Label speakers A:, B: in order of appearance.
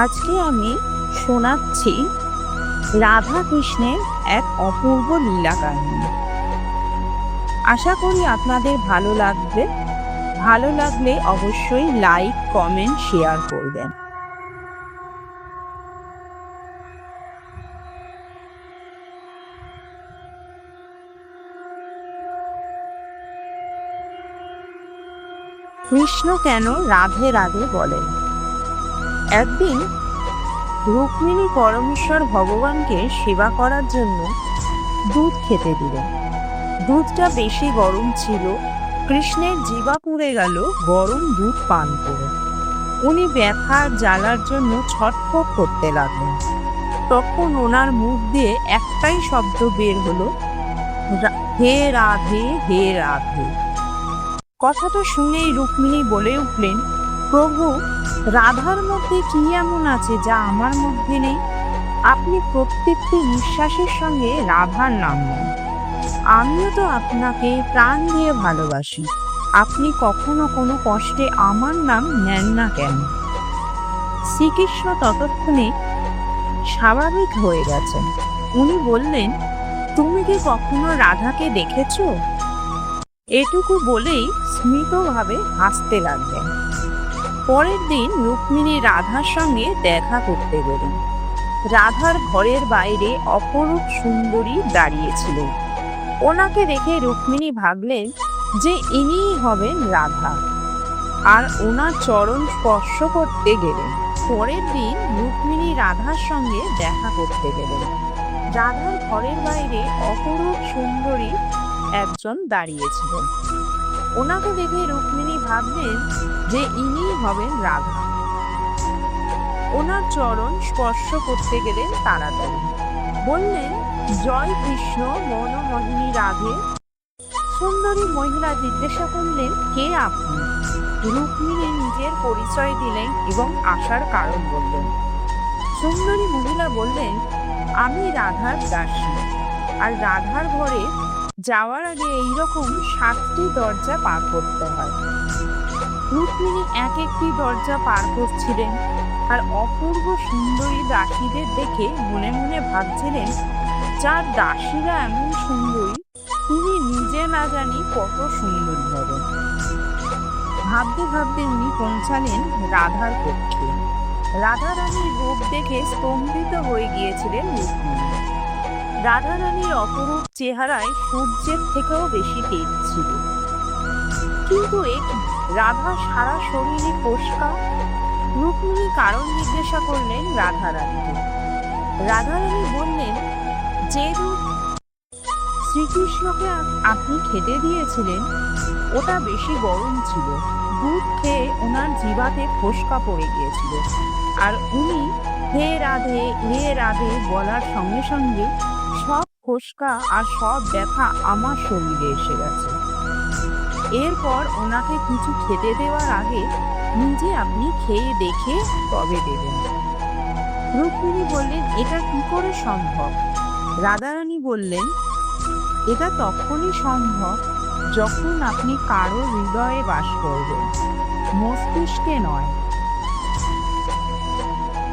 A: আজকে আমি শোনাচ্ছি রাধা কৃষ্ণের এক অপূর্ব লীলা কাহিনী। আশা করি আপনাদের ভালো লাগবে। ভালো লাগলে অবশ্যই লাইক, কমেন্ট, শেয়ার করবেন। কৃষ্ণ কেন রাধে রাধে বলেন? একদিন রুক্মিণী পরমেশ্বর ভগবানকে সেবা করার জন্য দুধ খেতে দিলেন দুধটা বেশি গরম ছিল, কৃষ্ণের জিবা পুড়ে গেল, গরম দুধ পান করে। উনি ব্যথার জ্বালার জন্য ছটফট করতে লাগলেন। তখন ওনার মুখ দিয়ে একটাই শব্দ বের হলো হে রাধে হে রাধে। কথাটা শুনেই রুক্মিণী বলে উঠলেন প্রভু, রাধার মধ্যে কি এমন আছে যা আমার মধ্যে নেই? আপনি প্রত্যেকটি নিঃশ্বাসের সঙ্গে রাধার নাম নেন। আমিও তো আপনাকে প্রাণ দিয়ে ভালোবাসি। আপনি কখনো কোনো কষ্টে আমার নাম নেন না কেন? শ্রীকৃষ্ণ ততক্ষণে স্বাভাবিক হয়ে গেছেন। উনি বললেন, তুমি কি কখনো রাধাকে দেখেছ? এটুকু বলেই স্মিতভাবে হাসতে লাগলেন। পরের দিন রুক্মিণী রাধার সঙ্গে দেখা করতে গেলেন। রাধার ঘরের বাইরে অপরূপ সুন্দরী দাঁড়িয়েছিলেন। ওনাকে দেখে রুক্মিণী ভাবলেন যে ইনিই হবেন রাধা। আর ওনার চরণ স্পর্শ করতে গেলেন। পরের দিন রুক্মিণী রাধার সঙ্গে দেখা করতে গেলেন। রাধার ঘরের বাইরে অপরূপ সুন্দরী একজন দাঁড়িয়েছিলেন। ওনাকে দেখে রুক্মিণী ভাবলেন যে ইনিই হবেন রাধা। ওনার চরণ স্পর্শ করতে গেলেন তাড়াতাড়ি। বললেন, জয় কৃষ্ণ, মনমোহিনী রাধে। সুন্দরী মহিলা জিজ্ঞাসা করলেন, কে আপনি? রুক্মিণী নিজের পরিচয় দিলেন এবং আসার কারণ বললেন। সুন্দরী মহিলা বললেন, আমি রাধার দাসী। আর রাধার ঘরে যাওয়ার আগে এইরকম সাতটি দরজা পার করতে হয়। রুক্মিণী এক একটি দরজা পার করছিলেন আর অপূর্ব সুন্দরী দাসীদের দেখে মনে মনে ভাবছিলেন, যার দাসীরা এমন সুন্দরী, তিনি নিজে না জানি কত সুন্দরী হবেন ভাবতে ভাবতে উনি পৌঁছালেন রাধার পক্ষে রাধা রানীর রূপ দেখে স্তম্ভিত হয়ে গিয়েছিলেন রুক্মিণী। রাধা রানীর অপরূপ চেহারায় সূর্যের থেকেও বেশি তেজ ছিল। কিন্তু এক রাধা সারা শরীরে ফোসকা রুক্মিণী কারণ জিজ্ঞাসা করলেন রাধা রানীকে রাধা রানী বললেন, যে শ্রীকৃষ্ণকে আপনি খেতে দিয়েছিলেন, ওটা বেশি গরম ছিল। দুধ খেয়ে ওনার জিবাতে ফোসকা পড়ে গিয়েছিল। আর উনি হে রাধে হে রাধে বলার সঙ্গে সঙ্গে ফোসকা আর সব ব্যথা আমার শরীরে এসে গেছে। এরপর ওনাকে কিছু খেতে দেওয়ার আগে নিজে আপনি খেয়ে দেখে তবে দেবেন। রুক্মিণী বললেন, এটা কি করে সম্ভব? রাধারানী বললেন, এটা তখনই সম্ভব যখন আপনি কারও হৃদয়ে বাস করবেন। মস্তিষ্কে নয়।